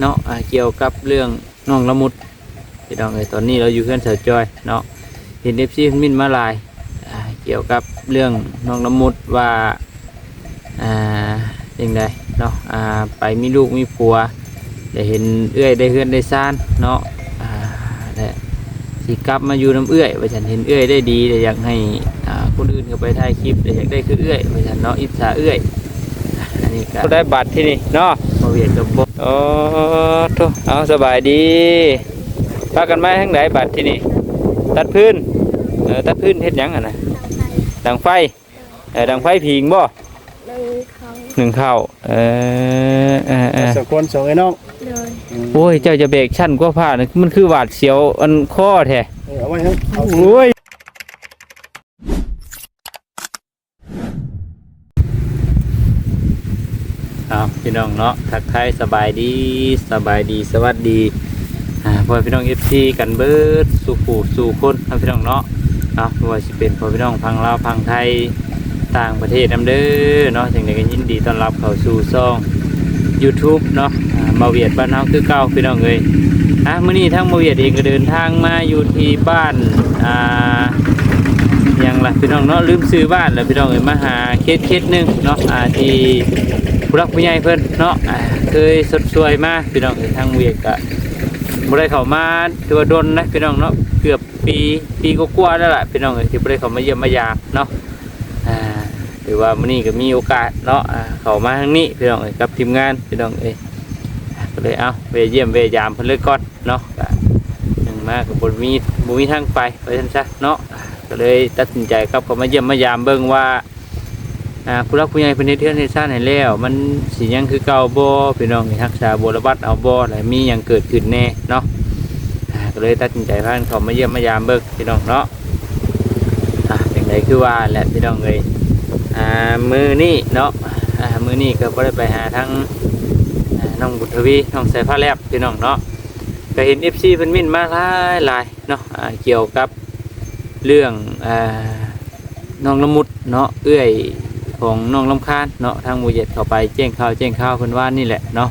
เนาะอ่าเกี่ยวกับเรื่องน้องละมุดพี่น้องเอ้ยตอนนี้เราอยู่เพื่อนเสือจอยเนาะเห็นเอฟซีมินมาหลายอ่าเกี่ยวกับเรื่องน้องละมุดว่าอ่าอย่างไรเนาะอ่าไปมีลูกมีผัวได้เห็นเอื้อยได้เฮือนได้ซ่านเนาะอ่าและสิกลับมาอยู่น้ำเอื้อยว่าฉันเห็นเอื้อยได้ดีแต่อยากให้อ่าคนอื่นเขาไปถ่ายคลิปแต่อยากได้คือเอื้อยว่าฉันเนาะอิจฉาเอื้อยอันนี้ก็ได้บัตรที่นี่เนาะมาเวียนกับบ่ โอ้ทุเอาสบายดีพากันมาทางไหนบัดที่นี่ตัดพื้นเออตัดพื้นเฮ็ดหยังอะนะดังไฟเออดังไฟผิงบ่เลยเขาหนึ่งเข้าเออเออเออสองคนสองไอ้น้องเลยโอ้ยเจ้าจะเบรกชั้นกว่าผ้านะมันคือหวาดเสียวอันข้อแท้เออเอาไว้ครับเอาโอ้ยับพี่น้องเนาะทักทายสบายดีสบายดีสวัสดีอ่าพ่อพี่น้องเอฟซีกันเบิดสู่ผู้สู่คนครับพี่น้องเนาะเนาะไม่ว่าจะเป็นพ่อพี่น้องพังลาวพังไทยต่างประเทศนํเด้อเนาะอย่างไรก็ยินดีต้อนรับเข้าสู่ซ่อง YouTube เนาะอ่ามาเวียดบ้านเฮาคือเก่าพี่น้องเอ้ยอะมื้อนี้ทั้งมาเวียดเองก็เดินทางมาอยู่ที่บ้านอ่า ยังล่ะพี่น้องเนาะลืมซื้อบ้านแล้วพี่น้องเอ้ยมาหาเคสเคสหนึงเนาะอ่าที่ ผู้รักผู้ใหญ่เพิ่นเนาะเคยสดสวยมาพี่น้องเอ้ยทางเวียกกะบ่ได้เขามาตัวดนนะพี่น้องเนาะเกือบปีปีกว่าๆแล้วล่ะพี่น้องเอ้ยที่บ่ได้เขามาเยี่ยมมายามเนาะหรือว่ามื้อนี้ก็มีโอกาสเนาะเขามาทางนี้พี่น้องเอ้ยกับทีมงานพี่น้องเอ้ยก็เลยเอาไปเยี่ยมไปยามเพิ่นเลยก่อนเนาะก็ยังมาก็บ่มีบ่มีทางไปไปซั่นซะเนาะก็เลยตัดสินใจครับเขามาเยี่ยมมายามเบิ่งว่า อ่าผู้รักผู้ใหญ่เพิ่นเฮ็ดเทือนเฮ็ดซ่านให้แล้ว มันสิยังคือเก่าบ่พี่น้องให้รักษาบ่ระบัดเอาบ่แล้วมีหยังเกิดขึ้นแน่เนาะอ่าก็เลยตัดสินใจพานเขามาเยี่ยมมายามเบิ่งพี่น้องเนาะอ่าจังไดคือว่าแหละพี่น้องเอ้ยอ่ามื้อนี้เนาะอ่ามื้อนี้ก็บ่ได้ไปหาทั้งอ่าน้องบุญทวีน้องสายฟ้าแลบพี่น้องเนาะก็เห็น FC เพิ่นมิ่นมาหลายหลายเนาะอ่าเกี่ยวกับเรื่องอาน้องละมุดเนาะเอื้อย ของน้องลำคาญเนาะทางมูเย็ดเข้าไปแจ้งข่าวแจ้งข่าวเพิ่นว่านี่แหละเนาะ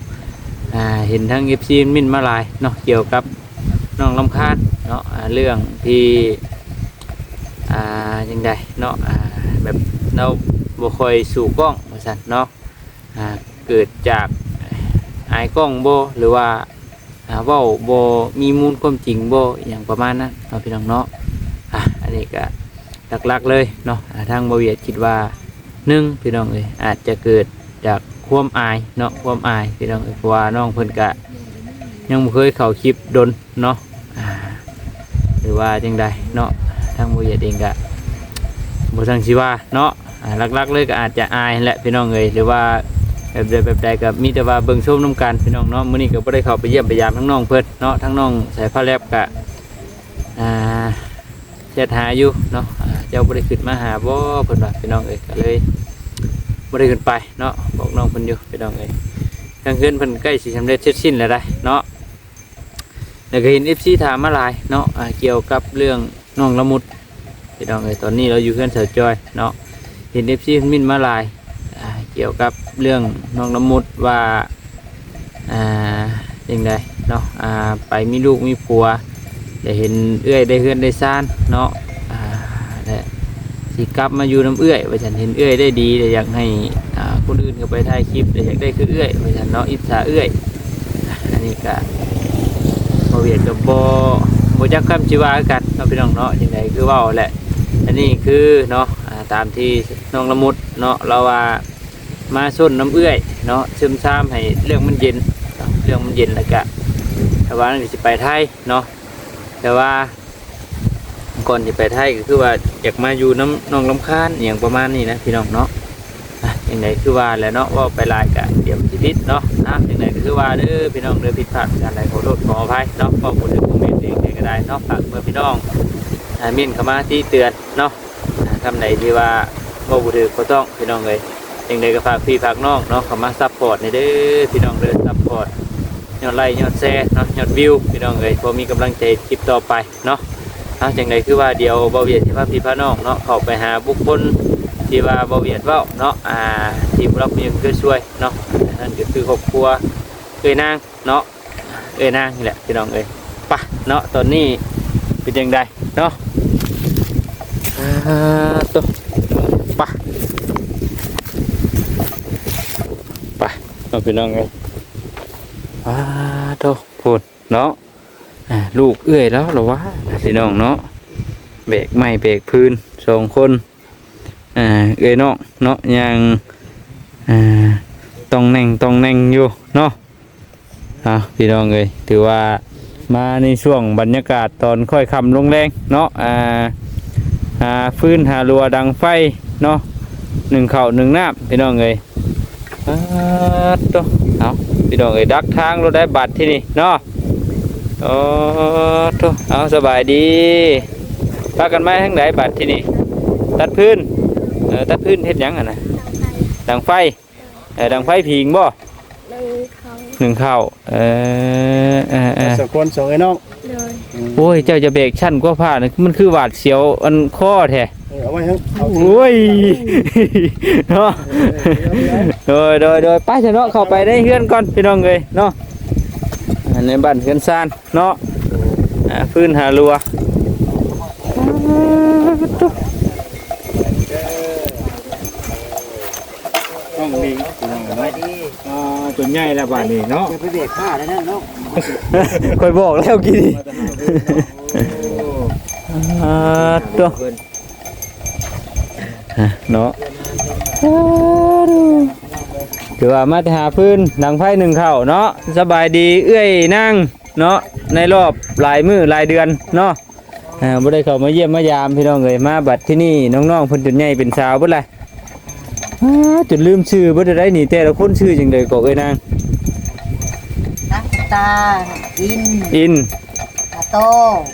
อ่าเห็นทั้งเอฟซีมินมาลายเนาะเกี่ยวกับน้องลำคาญเนาะเรื่องที่อ่ายังไงเนาะอ่าแบบเราบ่ค่อยสู่กล้องว่าซั่นเนาะอ่าเกิดจากอายกล้องบ่หรือว่าอ่าเว้าบ่มีมูลความจริงบ่อย่างประมาณนั้นเนาะพี่น้องเนาะอะอันนี้ก็หลักๆเลยเนาะอ่าทางบริเวณคิดว่า หนึ่งพี่น้องเอ้ยอาจจะเกิดจากความอายเนาะความอายพี่น้องเอ้ยเพราะว่าน้องเพิ่นกะยังบ่เคยเข้าคลิปดนเนาะอ่าหรือว่าจังใดเนาะทางบริเวณเองกะบ่ทังสิว่าเนาะอ่าหลักๆเลยก็อาจจะอายแหละพี่น้องเอ้ยหรือว่าแบบใดแบบใดก็มีแต่ว่าเบิ่งชมน้ำกันพี่น้องเนาะมื้อนี้ก็บ่ได้เข้าไปเยี่ยมไปยามทั้งน้องเพิ่นเนาะทั้งน้องสายฟ้าแลบกะอ่า จ็ดหาอยู่เนาะเจ้าบริขึ้นมาหาบ่เพิ่นว่าพี่น้องเอ้ยก็เลยบริขึ้นไปเนาะบอกน้องเพิ่นอยู่พี่น้องเอ้ยทางเพื่อนเพิ่นใกล้สิสำเร็จเสร็จสิ้นแล้วได้เนาะแล้วก็เห็น FC ถามมาหลายเนาะเกี่ยวกับเรื่องน้องละมุดพี่น้องเอ้ยตอนนี้เราอยู่เพื่อนเสือจอยเนาะเห็นเพิ่นมินมาหลายเกี่ยวกับเรื่องน้องละมุดว่าอ่าอย่างไรเนาะอ่าไปมีลูกมีผัว ได้เห็นเอื้อยได้เฮือนได้ซ่านเนาะอ่าและสิกลับมาอยู่น้ำเอื้อยว่าฉันเห็นเอื้อยได้ดีแต่อยากให้อ่าคนอื่นเขาไปถ่ายคลิปแต่อยากได้คือเอื้อยว่าฉันเนาะอิจฉาเอื้อยอันนี้ก็บเวียดกับโบโบจักคำชีวากันเนาะพี่น้องเนาะยังไงคือว่าแหละ อันนี้คือเนาะอ่าตามที่น้องละมุดเนาะเราว่ามาส้นน้ำเอื้อยเนาะซึมซามให้เรื่องมันเย็นเรื่องมันเย็นแล้วก็แต่ว่านั่นก็สิไปไทยเนาะ แต่ว่าก่อนจะไปไทยก็คือว่าอยากมาอยู่น้ำน้องลำคาญอย่างประมาณนี้นะพี่น้องเนาะอย่างไรคือว่าแล้วเนาะว่าไปลายกะเดี๋ยวสิพิษเนาะนะอย่างไรก็คือว่าเด้อพี่น้องเด้อผิดพลาดการอะไรขอโทษขออภัยเนาะก็พูดถึงคอมเมนต์เองก็ได้เนาะฝากเมื่อพี่น้องอามินเข้ามาที่เตือนเนาะอ่าคำไหนที่ว่าบ่บูถือก็ต้องพี่น้องเลยอย่างไรก็ฝากพี่ฝากน้องเนาะเข้ามาซัพพอร์ตในเด้อพี่น้องเด้อซัพพอร์ต ยอดไลค์ยอดแชร์เนาะยอดวิวพี่น้องเอ้ยพอมีกำลังใจคลิปต่อไปเนาะเอาจังไดคือว่าเดี๋ยวเบาเวียดที่พาพี่พาน้องเนาะเข้าไปหาบุคคลที่ว่าเบาเวียดเว้าเนาะอ่าที่รับเพียงคือช่วยเนาะนั่นก็คือครอบครัวเคยนางเนาะเอ้ยนางนี่แหละพี่น้องเอ้ยปะเนาะตอนนี้เป็นยังไงเนาะอ่าตัวปะไปเอาพี่น้องเอ้ย อ่าตัวพูดเนาะลูกเอ้ยแล้วหรอวะพี่น้องเนาะเบกไม่เบกพื้นสองคนอ่าเอ้ยเนาะเนาะยังอ่าต้องแน่งต้องแน่งอยู่เนาะอะพี่น้องเลยถือว่ามาในช่วงบรรยากาศตอนค่อยคำลงแรงเนาะอ่าหาฟื้นหารัวดังไฟเนาะหนึ่งเข่าหนึ่งน้ำพี่น้องเลยอ่าตัวเอา พี่น้องเลยดักทางรถได้บัตรที่นี่เนาะโอ้ตัวเอาสบายดีพากันมาทั้งไหนบัตรที่นี่ตัดพื้นเออตัดพื้นเฮ็ดหยังอะนะดังไฟเออดังไฟผิงบ่หนึ่งเขาหนึ่งเข้าเออเออเออสองคนสองไอ้น้องโดยโอ้ยเจ้าจะเบรกชั้นกว่าผ้านะมันคือหวาดเสียวอันข้อแท้ เออเอาไว้ทั้งเอาโอ้ยเนาะโดยโดยโดยไป้าจะเนาะเข้าไปได้เฮือนก่อนพี่น้องเลยเนาะอันในบ้านเฮือนซานเนาะอ่าพื้นหารัวต้องลิงไปดีอ่าจนใหญ่แล้วบ้านนี้เนาะจะไปเบรกผ้าแล้วนะน้องคอยบอกแล้วกี่ดีอ่าตัวอะ เนาะถือว่ามาหาพื้นดังไฟหนึ่งเข่าเนาะสบายดีเอื้อยนั่งเนาะในรอบหลายมือหลายเดือนเนาะอ่าบ่ได้เข้ามาเยี่ยมมายามพี่น้องเลยมาบัดที่นี่น้องๆเพิ่นจนใหญ่เป็นสาวเบิดเลยอ่าจนลืมชื่อเบิดได้นี่แต่ละคนชื่อจังไดก็เอ้ยนางนักตาอินอินตาโต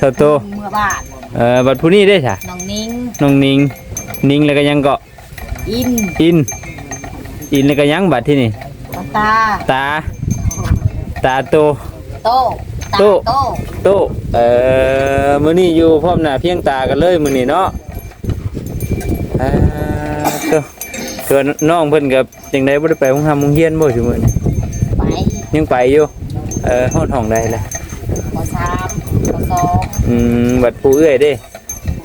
ตาโตเมื่อบาทเอ่อบัดผู้นี้ได้จ้ะน้องนิ้งน้องนิง นิงแล้วก็ยังเกาะอินอิน อินแล้วก็ยังบัดที่นี่ตาตา ตา ตาโต โตตาโต โตโตเอ่อมื้อนี้อยู่พร้อมหน้าเพียงตากันเลยมื้อนี้เนาะอ่าโตส่วนน้องเพิ่นกับจังไดบ่ได้ไปโรงทำโรงเรียนบ่ซุมื้อนี้ไปยังไปอยู่เอ่อฮอดห้องใดล่ะปสามปสองอืมบัดผู้เอื้อยเด้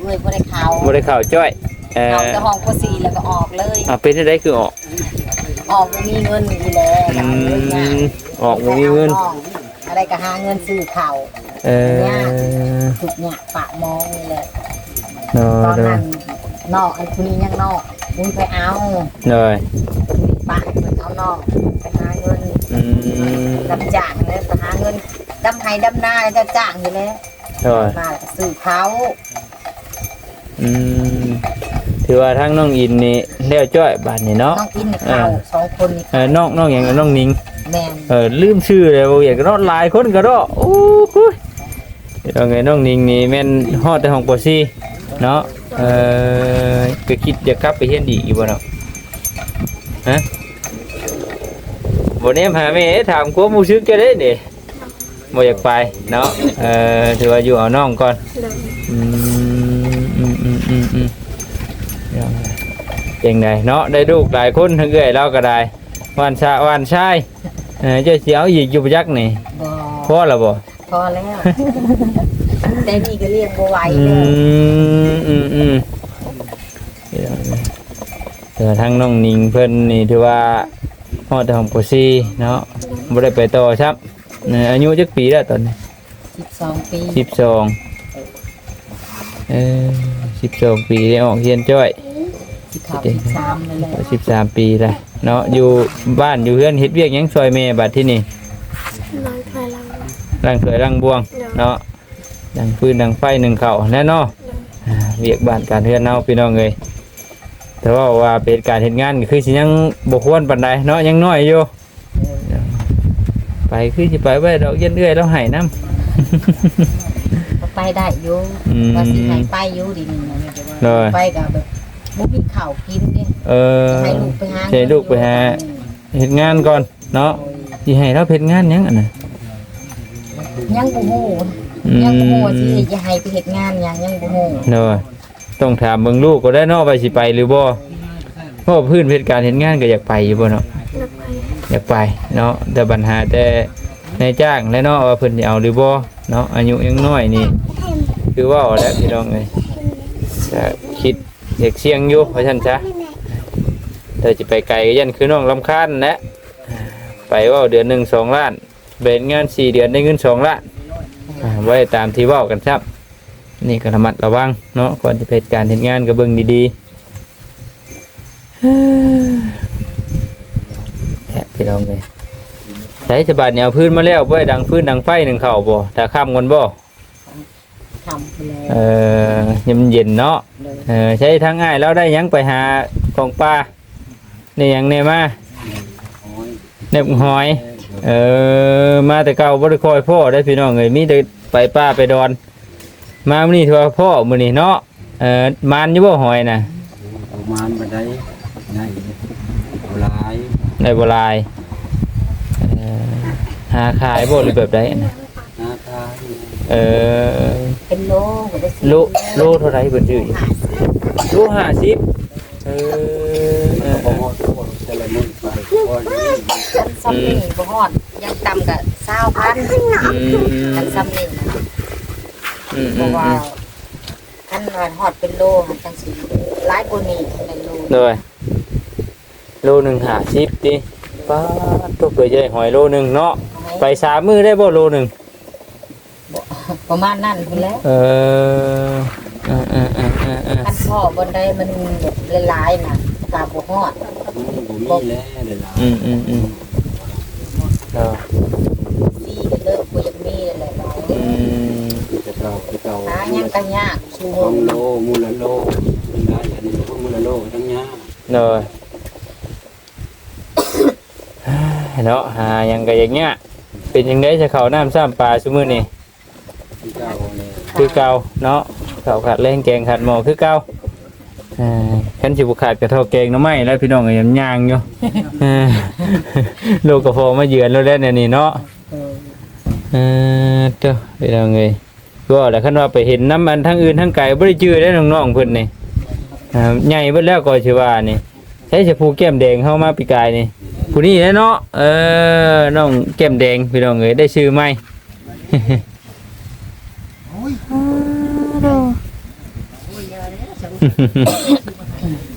เอ้ยบ่ได้เข้าบ่ได้เข้าจ้อย เอ่เข้าอแต่ห้องปสี่แล้วก็ออกเลยอะเป็นจังไดคือออกออกบ่มีเงินอยู่แล้วอืหาเงินยากมออกบ่มีเงินไปอาองอะไรก็หาเงินซื้อข้าวเออทุกอย่างปะมองนี่แหละเนาะตอนเด้อนั้นนอกอันคนนี้ยังนอกมึงไปเอาเด้อปะเพิ่นเอานอกไปหาเงินอืมรับจ้างเลยไปหาเงินดำไห้ดำนาแล้วจะจ้างอยู่แล้วเด้อมาแล้วก็ซื้อเขาอืม ถือว่าทั้งน้องอินนี่เลี้ยวจ้อยบาดนี่เนาะน้องอินนี่เขาสองคนนี่เออน้องน้องอย่างกับน้องนิงแม่นเออลืมชื่อเลยบ่อยากเนาะหลายคนก็เนาะโอ้โหเดี๋ยวไงน้องนิงนี่แม่นฮอดแต่ห้องปซี่เนาะเออก็คิดจะกลับไปเฮียนดีอีกบ่เนาะฮะบ่แนมหาแม่ถามความรู้สึกจะได้เด้บ่อยากไปเนาะเออถือว่าอยู่เอาน้องก่อนโดยอืมอืมอืมอืม อืมเก่งไดเนาะได้ลูกหลายคนทั้งเอ้อยเราก็ได้วานชาวานชายเออเจ้าเสียวอีกอยู่ประยักษ์นี่บ่พอแล้วบ่พอแล้ว แต่นี่ก็เรียกบ่ไหวอืเลยมอืมอืมเดี๋ยวทางน้องนิงเพิ่นนี่ถือว่าฮอดของปุซีเนาะบ่ได้ไปต่อครับเอ่ออายุจักปีแล้วตอนนี้12ปี สิบสองเออสิบสองปีได้ออกเรียนจ้อย สิบเข้า13นั่นแหละสิบสามปีเลยเนาะอยู่บ้านอยู่เพื่อนเฮ็ดเวียกหยังซอยเมบัดที่นี่น้อยถอยหลังร่างสวยร่างบวง เนาะดังฟืนดังไฟหนึ่งเข่าแน่เนาะอ่าเวียกบ้านการเฮือนเนาพี่น้องเอ้ยแต่ว่าว่าเป็นการเฮ็ดงานก็คือสิยังบ่ควรปานใดเนาะยังน้อยอยู่ไปคือสิไปไว้ดอกเย็นเอื้อยแล้วให้น้ก็ไปได้อยู่ำอืม ว่าสิให้ไปอยู่ดีนี่นะเลยไปก็แบบ บ่มีข้าวกินเด้เออให้ลูกไปหาใช้ลูกไปหาเฮ็ดงานก่อนเนาะสิให้เราเฮ็ดงานหยังอะนะยังบ่ฮู้อืมยังบ่ฮู้ว่าสิจะให้ไปเฮ็ดงานหยังยังบ่ฮู้เนาะต้องถามเบิ่งลูกก็ได้เนาะไปสิไปหรือบ่เพราะว่าพื้นเพชรการเห็นงานก็อยากไปอยู่บ่เนาะนับไปอยากไปเนาะแต่ปัญหาแต่ในจ้างและเนาะว่าเพิ่นสิเอาหรือบ่เนาะอายุยังน้อยนี่คือเว่าแล้วพี่น้องเอ้ยจะคิด เด็กเสียงอยู่เพราะฉะนั้นซะแต่จะไปไกลก็ยันคือน้องลำคาญและไปว่าเดือนหนึ่งสองล้านเป็นงานสี่เดือนได้เงินสองล้านไว้ตามที่ว่ากันครับ นี่ก็ระมัดระวังเนาะก่อนจะไปเหตุการเหตุงานก็เบิ่งดีๆแค่พี่น้องเลยใช้ฉบับเนี่ยเอาพื้นมาแล้วไว้ดังพื้นดังไฟหนึ่งเข่าบ่ถ้าข้ามกันบ่ ทำไปแล้วเออเย็นเย็นๆเนาะเลยเออใช้ทั้งง่ายแล้วได้หยังไปหาของปลานี่ยังเนี่ยมาเน็บหอย เออมาแต่เก่าบ่ได้คอยพ่อได้พี่น้องเอ้ยมีแต่ไปป้าไปดอน มามื้อนี้ถือว่าพ่อมื้อนี้เนาะเออมานอยู่บ่หอยน่ะประมาณบันไดง่ายเอาหลายได้บ่หลายเออหาขายบ่หรือแบบใดน่ะหน้าทาย เออเป็นโลก็ได้สิโลโลเท่าไหร่เพิ่นซื้ออยู่โล50เออเออพอหมดแต่ละมื้อไปพอดีคันซ้ำนี่บ่ฮอดยังต่ำกับเศร้าพันอืมคันซ้ำนี่นะอืมเพอืราะมว่าอืมคันว่าฮอดเป็นโลหันจังสิหลายกว่านี้เป็นโลเลยโลหนึ่งหาชิปดิป้าดตัวเกยใหญ่หอยโลหนึ่งเนาะ ไปสามมือได้บ่โลหนึ่ง ประมาณนั้นพุ่นแหล้วเออเออเออเออเออเออคันพ่อบนใดมันหลายๆน่ะกาบ่ฮอดบ่มีแล้วเดี๋ยวเราอืมอืมอืมเออซีก็เลิกบ่อยากมีนั่นแหละอืมจะเก่าจะเก่าหายังก็ยากชูสองโลมูลละโลได้อันนี้มูลละโลทั้งยาเลยเนาะหาหยังก็อย่างเงี้ยเป็นยังไงจะเขาน้ำซ้ำปลาซุมื้อนี่ที่เก่าเนี่ย คือเก่าเนาะเขาขาดแรงแกงขาดหมอคือเก่าอ่าขันสิบุขาดกระเทาแกงหน้ำไม้แล้วพี่น้องก็ยังย่างอยู่ลูกกระโพมาเยือนแล้วแล้วเนี่ยนี่เนาะเออเออเจ้าพี่น้องเอ้ยก็แล้วคันว่าไปเห็นน้ำอันทั้งอื่นทั้งไก่บ่ได้จื้อได้น้องๆเพิ่นนี่อ่าใหญ่เบิดแล้วก็สิว่านี่ใช้จะผูแก้มแดงเข้ามาปีกายนี่ผู้นี้แหละเนาะเออน้องแก้มแดงพี่น้องเอ้ยได้ชื่อไหม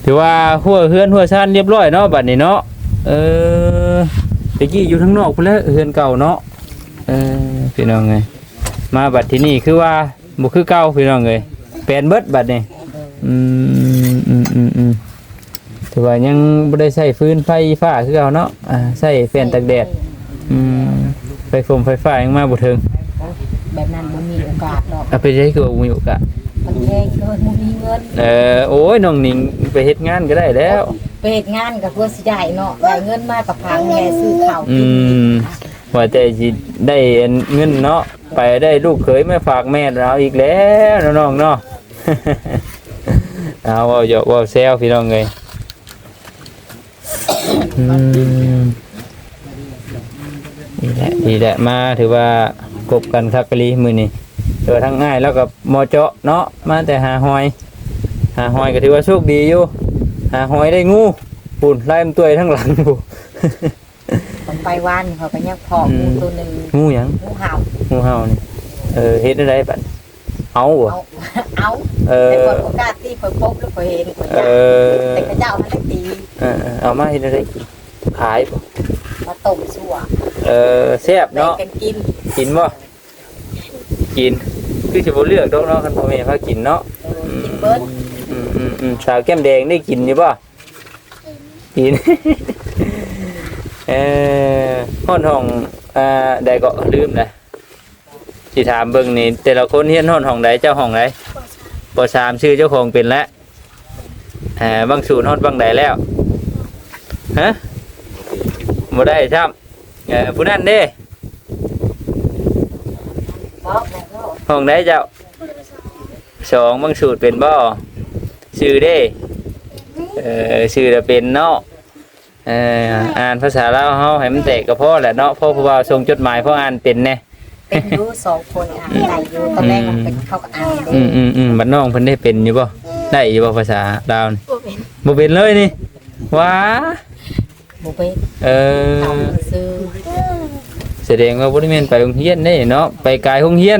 ถือว่าหัวเฮือนหัวชานเรียบร้อยเนาะบัดนี้เนาะเออตะกี้อยู่ทั้งนอกพุ่นแล้วเฮือนเก่าเนาะเออพี่น้องเอ้ยมาบัดที่นี่คือว่าบ่คือเก่าพี่น้องเอ้ยแปลนเบิดบัดนี้อืมอืมอืมอืมถือว่ายังบ่ได้ใช้ฟืนไฟฟ้าคือเก่าเนาะอ่าใช้แฟนตากแดดอืมไฟฟมไฟฟ้ายังมาบ่ถึง แบบนั้นบ่มีโอกาสหรอกเอาไปใช้คือว่าบ่มีโอกาสมันแพงเกินบ่มีเงินเออโอ้ยน้องหนิงไปเฮ็ดงานก็ได้แล้ว ไปเฮ็ดงานก็เพื่อสิได้เนาะได้เงินมากับพาแม่ซื้อข้าวอืกินมว่าแต่สิได้เงินเนาะไปได้ลูกเขยมาฝากแม่เราอีกแล้วน้องๆเนาะ เอาเว่าหยอกเว่าแซวพี่น้องเลยอืม นี่แหละนี่แหละมาถือว่ากบกันคักกะลีมือนี่เจอทั้งง่ายแล้วกับมอเจาะเนาะมาแต่หาหอย หาหอยก็ถือว่าโชคดีอยู่ หาหอยได้งูปุ่นไล่มันตัวทั้งหลังอยู่ผมไปวันเขาก็ยังพองูตัวหนึงงูหยังงูเห่างูเห่านี่เออเฮ็ดได้บัดเอาบ่เอาเอาเอแต่อคนโอกาสที่เพิ่นพบแล้วเพิ่นเห็นเพิ่นเออยากอแต่ก็เจ้ามันได้ตีเออเออเอามาเฮ็ดได้ขายบ่ มาต้มซั่วเออแซ่บแบ่งเนาะกันกินกินบ่กิน คือสิบ่เลือกดอกเนาะคันพ่อแม่พากินเนาะเออกินเบิดอืมอืมอืมสาวแก้มแดงได้กินอยู่บ่กินเออห้องห้องอ่าใดก็ลืมนะสิถามเบิ่งนี่แต่ละคนเฮียนห้องห้องใดเจ้าห้องใดปสามชื่อเจ้าของเป็นแล้วเออบางสูตรฮอดบางใดแล้วฮะ บ่ได้ครับเออผู้นั้นเด้บอกแล้วก็ห้องใดเจ้าสองบางสูตรเป็นบ่ชื่อเด้เออชื่อจะเป็นเนาะเอออ่านภาษาลาวเฮาให้มันแตกก็พอแหละเนาะเพราะผู้ว่าส่งจดหมายเพราะอ่านเป็นแน่เป็นอยู่สองคนอ่านได้อยู่ตอนแรกมันเป็นเขาก็อ่านได้อืมอืมอืมบัดน้องเพิ่นได้เป็นอยู่บ่ได้อยู่บ่ภาษาลาวนี่บ่เป็นบ่เป็นเลยนี่ว้า บ่เป็นเอเอาอซื้อแสดงว่าบ่ได้แม่นไปโรงเรียนเด้เนาะ ไปไกลโรงเรียน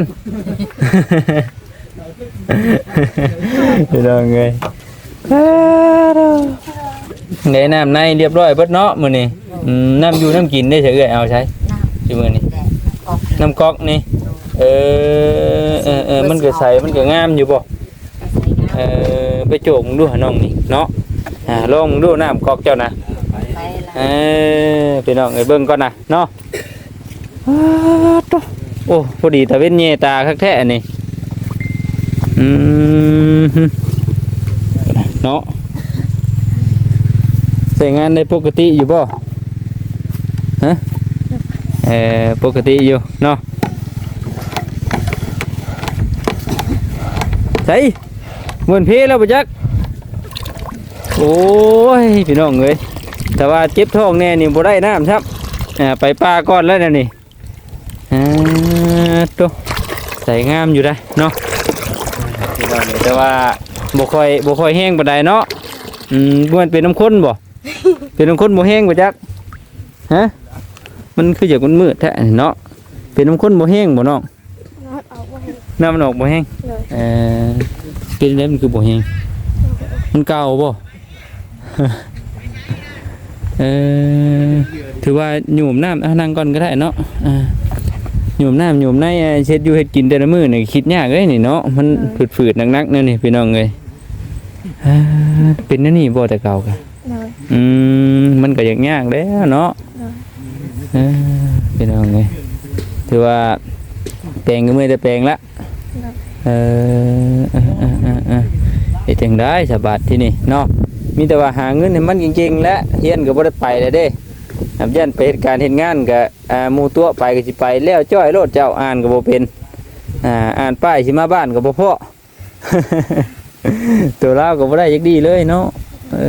พี่น้องเอ้ยได้น้ำในเรียบร้อยเบิดเนาะมื้อนี้อืมน้ำอยู่น้ำกินได้เฉยเอ้ยเอาใช้น้ที่มื้อนี้ำแดดออกน้ำก๊อกนี่ เออเออเออมันก็ใสมันก็งามอยู่บ่เออไปโจกมึงดูหาน้องนี่เนาะอ่าลองมึงดูน้ำก๊อกเจ้านะไปละ เออพี่น้องเอ้ยเบิ่งก่อนนะเนาะอ้าวโตโอ้พอดีตาเว้นเยตาคักแท้อันนี่อืมฮึเนาะใส่งานในปกติอยู่บ่ฮะเออปกติอยู่เนาะใส่เหมือนเพแล้วปะจักโอ้ยพี่น้องเอ้ย แต่ว่าเจ็บท้องแน่นี่บ่ได้น้ำครับอ่าไปป้าก่อนแล้วนะนี่อ่าตัวใส่งามอยู่ได้เนาะพี่น้องเอ้ยแต่ว่าบ่ค่อยบ่ค่อยแห้งปานใดเนาะอืมมันเป็นน้ำข้นบ่เป็นน้ำข้นบ่แห้งบ่จักฮะมันคืออยากมันมืดแท้เนาะเป็นน้ำข้นบ่แห้งบ่น้องนอดออกมาให้น้ำมันออกบ่แห้งเลยเออเป็นแล้วมันคือบ่แห้งมันเก่าบ่ เออถือว่าหยุ่มน้ำเอานั่งก่อนก็ได้เนาะอ่าหยุ่มน้ำหยุ่มในอ่าเช็ดอยู่เฮ็ดกินแต่ละมื้อนี่คิดยากเลยนี่เนาะมันฝืดๆหนักๆนั่นนี่พี่น้องเอ้ยอ่าเป็นนั่นนี่บ่แต่เก่ากันเลยอืมมันก็ยากยากแล้วเนาะเออพี่น้องเอ้ยถือว่าแปลงก็ไม่ได้แปลงละเออเออเออเออเออเฮ็ดจังได้สบายที่นี่เนาะ มีแต่ว่าหาเงินให้มันจริงๆ และเฮียนก็บ่ได้ไปเลยเด้นับยันไปเหตุการณ์เฮ็ดงานก็อ่าหมู่ตัวไปก็สิไปแล้วจ้อยโลดเจ้าอ่านก็บ่เป็นอ่าอ่านป้ายสิมาบ้านก็บ่พอ ตัวเราก็บ่ได้จักดีเลยเนาะเอ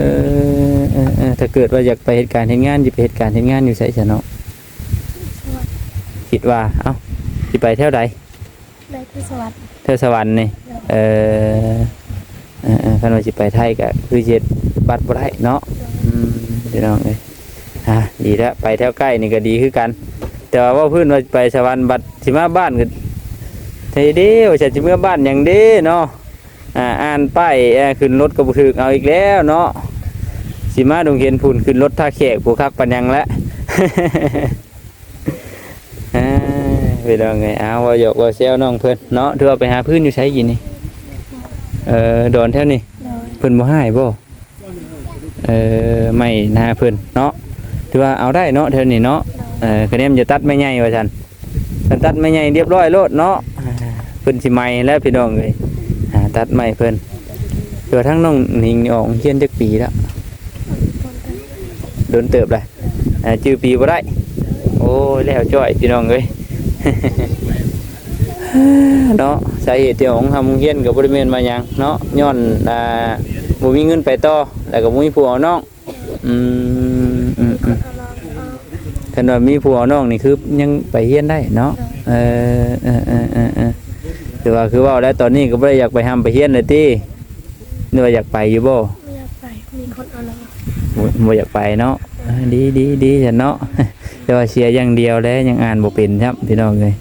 อเออเออถ้าเกิดว่าอยากไปเหตุการณ์เฮ็ดงานสิไปเหตุการณ์เฮ็ดงานอยู่ไสซะเนาะคิดว่าเอ้าสิไปแถวใด ได้ที่สวัสดิ์ เทศวรรค์นี่เออเออเออ คันว่าสิไปไทยก็คือเจ็ดบัตรบ่ได้เนาะอืมเดี๋ยวน้องเอ้ยฮะดีแล้วไปแถวใกล้นี่ก็ดีคือกัน แต่ว่าว่าเพื้นว่าไปสวรรค์บัตรสิมาบ้านก็เฮ้ยเด้ว่าจะสิเมื่อบ้านหยังเด้เนาะอ่าอ่านป้ายเอ่อขึ้นรถก็บ่ถึกเอาอีกแล้วเนาะสิมาดงเห็นพุ่นขึ้นรถท่าแขกผู้คักปันยังแล้วอ่าไปลองไงเอาว่าหยอกว่าเซลน้องเพิ่นเนาะถือว่าไปหาพื้นอยู่ใช้กินนี่ เออดอนแถวนี้เลยเพิ่นบ่ให้บ่เออไม่นาเพิ่นเนาะถือว่าเอาได้เนาะแถวนี้เนาะเออคะแนนจะตัดไม่ใหญ่ว่าซั่นเพิ่นตัดไม่ใหญ่เรียบร้อยโลดเนาะอ่าเพิ่นสิใหม่แล้วพี่น้องเอ้ยอ่าตัดใหม่เพิ่นเพื่อทั้งน้องหนิงนี่ออกเรียนจักปีแล้วโดนเติบเลยอ่าจื้อปีบ่ได้ โอ้ยแล้วจ้อยพี่น้องเอ้ยเนาะสาเหตุที่ของทำเฮียนกับบริเวณมาหยังเนาะย้อนอ่าบ่มีเงินไปต่อแล้วก็บ่มีผัวเอาน้องอืมอืมอืมเอาลองเอาคันว่ามีผัวเอาน้องนี่คือยังไปเฮียนได้เนาะเออเออเออเออเออแต่ว่าคือเว่าแล้วตอนนี้ก็บ่ได้อยากไปห้ามไปเฮียนเลยตินึกว่าอยากไปอยู่บ่ไม่อยากไปมีคนเอาลองบ่บ่อยากไปเนาะเออดีดีดีฉันเนาะแต่ว่าเสียอย่างเดียวแล้วยังอ่านบ่เป็นครับพี่น้องเอ้ย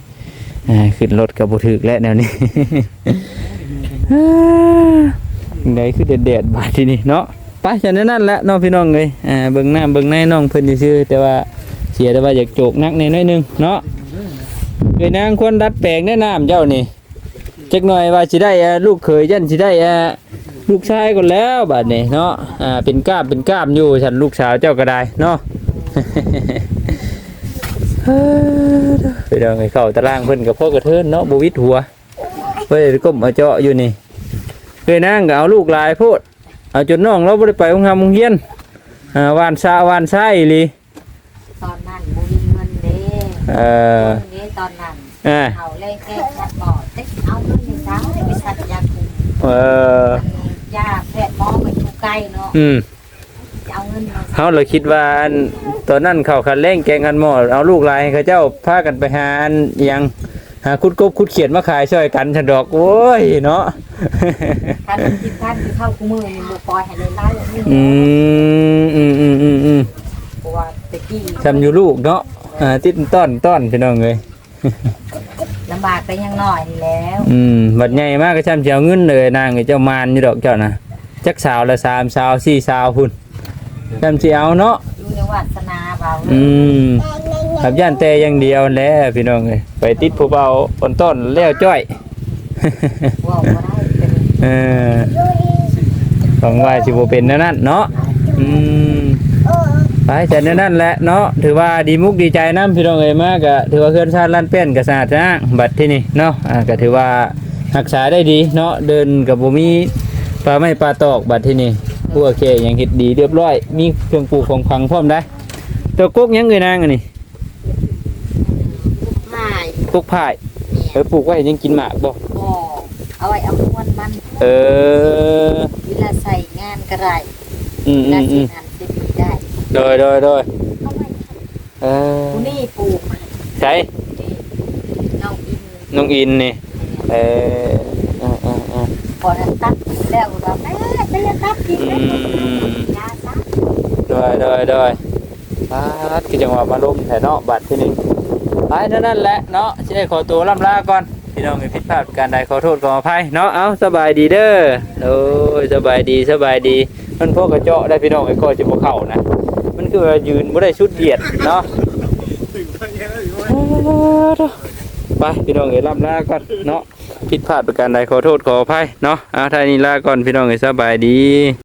อ่าขึ้นรถก็บ่ถึกแล้วแนวนี้ยังไงคือเด็ดๆบาดที่นี่เนาะไปฉะนั้นนั่นแหละน้องพี่น้องเลยอ่าเบิ่งหน้าเบิ่งในน้องเพิ่นซื่อๆแต่ว่าเสียแต่ว่าอยากโจกนักในน้อยนึงเนาะเอ้ยนางควรดัดแปลงแนะน้ำเจ้านี่จักหน่อยว่าสิได้ลูกเขยยันสิได้ลูกชายก่อนแล้วบัดนี้เนาะอ่าเป็นกล้ามเป็นกล้ามอยู่ฉันลูกสาวเจ้าก็ได้เนาะ ไปเดินไปเข้าตารางเพิ่นกับพ่อกระเทินเนาะบวิดหัวเพิ่นก้มเอาเจาะอยู่นี่เคยนั่งก็เอาลูกหลายโพดเอาจนน้องเราบ่ได้ไปโรงงานโรงเรียนอ่าวานซาวานไส้อีหลีตอนนั้นบ่มีเงินเด้เออเงินเด้ตอนนั้นอ่าเอาเลยแก้ชัดบ่เต็กเอาเงินให้สาวไปสัตว์ยาคุมเออยาแพทย์หมอไปอยู่ใกล้เนาะอืมจะ เอาเงินมาเฮาเลยคิดว่าอันตอนนั้นเข้าคันเร่งแกงกันหมอเอาลูกหลายให้เขาเจ้าพากันไปหาอันอิหยังหาคุดกบคุดเขียนมาขายช่วยกันฉันดอกโอ้ยเนาะ ท่านคิดท่านคือเข้าคู่มือนี่บ่ปล่อยให้เลยไล่แบบนี้อืมอืมอืมอืมอืมเพราะว่าตะกี้ทำอยู่ลูกเนาะเออ่าติดต้อนต้อนพี่น้องเอ้ยลำบากไปยังหน่อยนี่แล้วอืมบัดใหญ่มากก็ช่ำเจียวเงินเลยนางไอ้เจ้ามารอยู่ดอกเจ้านะจักสาวละสามสาวสี่สาวพุ่น ช่ำเจียวเนาะอยู่ในวาสนาเบาอืมขับย่านแต่อย่างเดียวแหล้วพี่น้องเอ้ยไปติดผู้เบาอ่อนต้นแล้วจ้อยว่าบ่ได้เป็นเออหวังว่าสิบ่เป็นแนวนั้นเนาะอืมไปแต่แนวนั้นแหละเนาะถือว่าดีมุกดีใจนํพี่น้องเอ้ยมากก็ถือว่าเคลื่อนชาติลั่นเป็นก็สะอาดนะบัดที่นี่เนาะอ่าก็ถือว่ารักษาได้ดีเนาะเดินกับบ่มีปลาไม่ปลาตอกบัดที่นี่ผู้ โอเคยังเฮ็ดดีเรียบร้อย มีเครื่องปลูกของขลังพร้อมได้ตัวกุ๊กยังเอ้ยนางอันนี้หายกุ๊กพายเออปลูกไว้ยังกินหมากบ่บ่เอาไว้เอาม้วนมันเออเวลาใส่งานก็ได้อืมเวอืลามอืสิมหันสิปีได้โดยโดยโดยเอาไว้เออผู้นี่ปลูกใช่น้องอินน้องอินนี่เออเออเออเออพอทันตัด แล้วก็ว่าแม่ไปเรียนตัดกินอืเลยมยาซะโดยโดยโดยปาดคือจังหวะมาล้มแถเนาะบัดที่นี่ไปเท่านั้นแหละเนาะจะได้ขอตัวล่ำลาก่อน พี่น้องมีผิดพลาดการใดขอโทษขออภัยเนาะเอาสบายดีเด้อโอ้ยสบายดีสบายดี มันพวกกระเจาะได้พี่น้องไอ้ก้อยจะบ่เข้านะมันคือว่ายืนบ่ได้ชุดเหยียดเนาะไปพี่น้องเอ้ยล่ำลาก่อนเนาะ ผิดพลาดประการใดขอโทษขออภัยเนาะเอาท่านี้ลาก่อนพี่น้องให้สบายดี